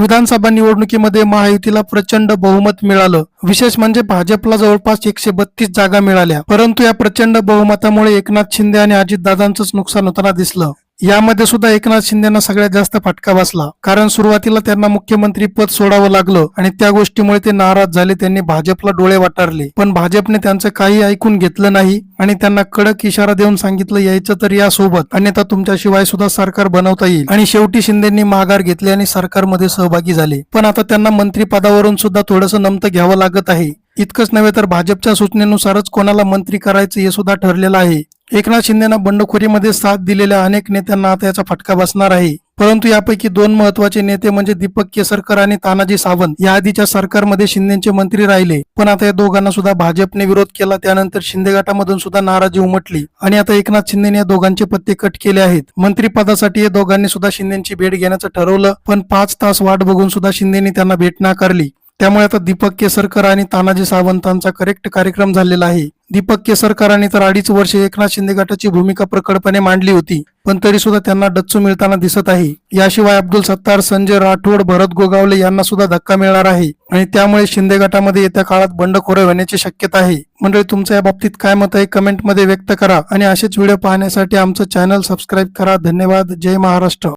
विधानसभा निवडणुकीमध्ये महायुतीला प्रचंड बहुमत मिळालं. विशेष म्हणजे भाजपला जवळपास एकशे बत्तीस जागा मिळाल्या. परंतु या प्रचंड बहुमतामुळे एकनाथ शिंदे आणि अजितदादांचंच नुकसान होताना दिसलं. यामध्ये सुद्धा एकनाथ शिंदेना सगळ्यात जास्त फटका बसला. कारण सुरुवातीला त्यांना मुख्यमंत्री पद सोडावं लागलं आणि त्या गोष्टीमुळे ते नाराज झाले. त्यांनी भाजपला डोळे वाटारले. पण भाजपने त्यांचं काही ऐकून घेतलं नाही आणि त्यांना कडक इशारा देऊन सांगितलं यायचं तर या सोबत. अन्यथा तुमच्याशिवाय सुद्धा सरकार बनवता येईल. आणि शेवटी शिंदेनी माघार घेतली आणि सरकारमध्ये सहभागी झाले. पण आता त्यांना मंत्रिपदावरून सुद्धा थोडंसं नमतं घ्यावं लागत आहे. इतकंच नव्हे तर भाजपच्या सूचनेनुसारच कोणाला मंत्री करायचं हे सुद्धा ठरलेलं आहे. एकनाथ शिंदेना बंडखोरीमध्ये साथ दिलेल्या अनेक नेत्यांना आता याचा फटका बसणार आहे. परंतु यापैकी दोन महत्त्वाचे नेते म्हणजे दीपक केसरकर आणि तानाजी सावंत. या आधीच्या सरकारमध्ये शिंदेचे मंत्री राहिले. पण आता या दोघांना सुद्धा भाजपने विरोध केला. त्यानंतर शिंदे गटामधून सुद्धा नाराजी उमटली. आणि आता एकनाथ शिंदेने या दोघांचे पत्ते कट केले आहेत. मंत्रीपदासाठी या दोघांनी सुद्धा शिंदेची भेट घेण्याचं ठरवलं. पण पाच तास वाट बघून सुद्धा शिंदेनी त्यांना भेट नाकारली. त्यामुळे आता दीपक केसरकर आणि तानाजी सावंतांचा करेक्ट कार्यक्रम झालेला आहे. दीपक केसरकरांनी तर अडीच वर्षे एकनाथ शिंदे गटाची भूमिका प्रकटपणे मांडली होती पण तरी सुद्धा त्यांना डच्चू मिळताना दिसत आहे. याशिवाय अब्दुल सत्तार संजय राठोड भरत गोगावले यांना सुद्धा धक्का मिळणार आहे आणि त्यामुळे शिंदे गटामध्ये येत्या काळात बंडखोर होण्याची शक्यता आहे. मंडळी तुमचं या बाबतीत काय मत आहे कमेंटमध्ये व्यक्त करा आणि असेच व्हिडिओ पाहण्यासाठी आमचं चॅनल सबस्क्राईब करा. धन्यवाद. जय महाराष्ट्र.